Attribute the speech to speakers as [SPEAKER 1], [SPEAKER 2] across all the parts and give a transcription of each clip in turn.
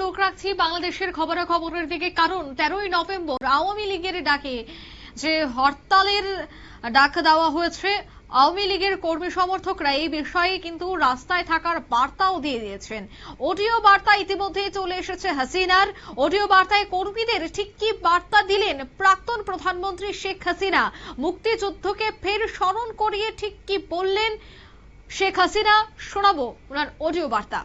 [SPEAKER 1] চোখ রাখছি বাংলাদেশের খবরাখবরের দিকে। কারণ তেরোই নভেম্বর আওয়ামী লীগের ডাকে যে হরতালের ডাক দেওয়া হয়েছে, আওয়ামী লীগের কর্মী সমর্থকরা এই বিষয়ে কিন্তু রাস্তায় থাকার বার্তাও দিয়ে দিয়েছেন। অডিও বার্তা ইতিমধ্যেই চলে এসেছে হাসিনার। অডিও বার্তায় কর্মীদের ঠিক কি বার্তা দিলেন প্রাক্তন প্রধানমন্ত্রী শেখ হাসিনা? মুক্তিযুদ্ধকে ফের স্মরণ করিয়ে ঠিক কি বললেন শেখ হাসিনা? শোনাবো ওনার অডিও বার্তা।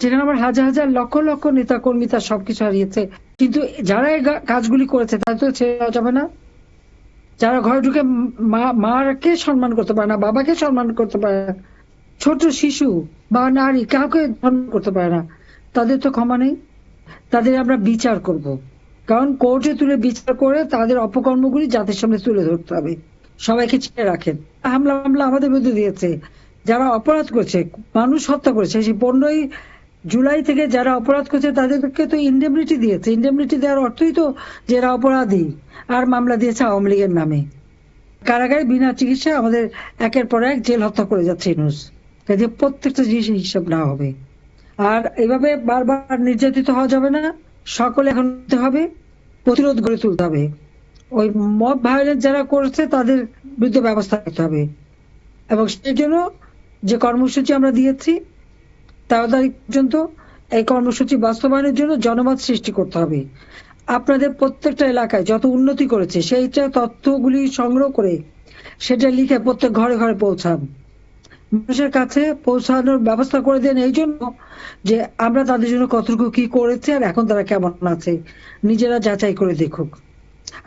[SPEAKER 2] যেখানে আমার হাজার হাজার লক্ষ লক্ষ নেতা কর্মী তার সবকিছু হারিয়েছে। কিন্তু যারা এই কাজগুলি করেছে, তাদের তো ছেড়ে দেওয়া যাবে না। যারা ঘরে ঢুকে মা, মাকে সম্মান করতে পারে না, বাবাকে সম্মান করতে পারে না, ছোট শিশু বা নারী কাউকে সম্মান করতে পারে না, তাদের তো ক্ষমা নেই। তাদের আমরা বিচার করব। কারণ কোর্টে তুলে বিচার করে তাদের অপকর্মগুলি জাতির সামনে তুলে ধরতে হবে। সবাইকে ছেড়ে রাখেন। হামলা হামলা আমাদের বিরুদ্ধে দিয়েছে। যারা অপরাধ করছে, মানুষ হত্যা করেছে, সেই পনেরোই জুলাই থেকে যারা অপরাধ করছে, তাদেরকে তো ইন্ডেমনিটি দিয়েছে। ইন্ডেমনিটি দেওয়ার অর্থই তো যে এরা অপরাধী আর মামলা দিয়েছে আওয়ামী লীগের নামে। কারাগারে বিনা চিকিৎসায় আমাদের একের পর এক জেল হত্যা করে যাচ্ছে ইনুস কাজে প্রত্যেকটা জিনিসের হিসাব না হবে। আর এভাবে বারবার নির্যাতিত হওয়া যাবে না। সকলে এখন হবে, প্রতিরোধ গড়ে তুলতে হবে। ওই মব ভায়োলেন্স যারা করছে, তাদের বিরুদ্ধে ব্যবস্থা নিতে হবে। এবং সেই জন্য যে কর্মসূচি আমরা দিয়েছি তেরো তারিখ পর্যন্ত এই কর্মসূচি বাস্তবায়নের জন্য জনমত সৃষ্টি করতে হবে। আপনাদের প্রত্যেকটা এলাকায় যত উন্নতি করেছে সেইটা তথ্যগুলি সংগ্রহ করে সেটা লিখে প্রত্যেক ঘরে ঘরে পৌঁছান। মানুষের কাছে পৌঁছানোর ব্যবস্থা করে দেন এই জন্য যে আমরা তাদের জন্য কতটুকু কি করেছে আর এখন তারা কেমন আছে, নিজেরা যাচাই করে দেখুক।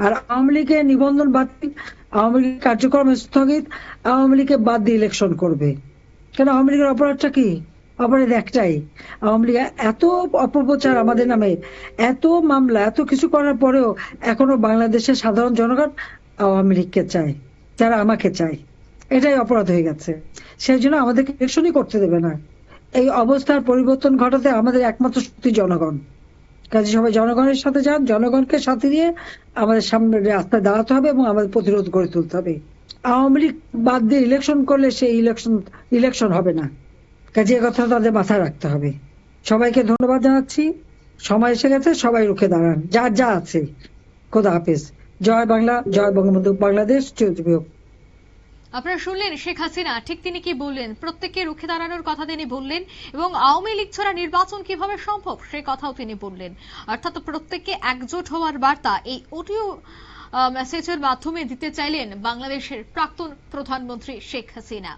[SPEAKER 2] আর আওয়ামী লীগের নিবন্ধন বাতিল আওয়ামী লীগের কার্যক্রম স্থগিত, আওয়ামী লীগকে বাদ দিয়ে ইলেকশন করবে। কেন আওয়ামী লীগের অপরাধটা কি? অপরাধ একটাই, আওয়ামী লীগ এত অপপ্রচার আমাদের নামে, এত মামলা, এত কিছু করার পরেও এখনও বাংলাদেশের সাধারণ জনগণ আওয়ামী লীগকে চায়, যারা আমাকে চায়। এটাই অপরাধ হয়ে গেছে। সেই জন্য আমাদেরকে ইলেকশনই করতে দেবে না। এই অবস্থার পরিবর্তন ঘটাতে আমাদের একমাত্র শক্তি জনগণ। কাজে সবাই জনগণের সাথে যান, জনগণকে সাথে নিয়ে আমাদের সামনে রাস্তায় দাঁড়াতে হবে এবং আমাদের প্রতিরোধ গড়ে তুলতে হবে। আওয়ামী লীগ বাদ দিয়ে ইলেকশন করলে সেই ইলেকশন ইলেকশন হবে না। কাজে কথা তাদের মাথায় রাখতে হবে। সবাইকে ধন্যবাদ জানাচ্ছি। সময় এসে গেছে, সবাই রুখে দাঁড়ান। যার যা আছে। খোদা হাফেজ। জয় বাংলা, জয় বঙ্গবন্ধু। বাংলাদেশ চৌধুরী।
[SPEAKER 1] আপনারা শুনলেন শেখ হাসিনা। ঠিক তিনি কি বললেন? প্রত্যেককে রুখে দাঁড়ানোর কথা তিনি বললেন এবং আওয়ামী লীগ ছাড়া নির্বাচন কীভাবে সম্ভব সে কথাও তিনি বললেন। অর্থাৎ প্রত্যেককে একজোট হওয়ার বার্তা এই অডিও মেসেজের মাধ্যমে দিতে চাইলেন বাংলাদেশের প্রাক্তন প্রধানমন্ত্রী শেখ হাসিনা।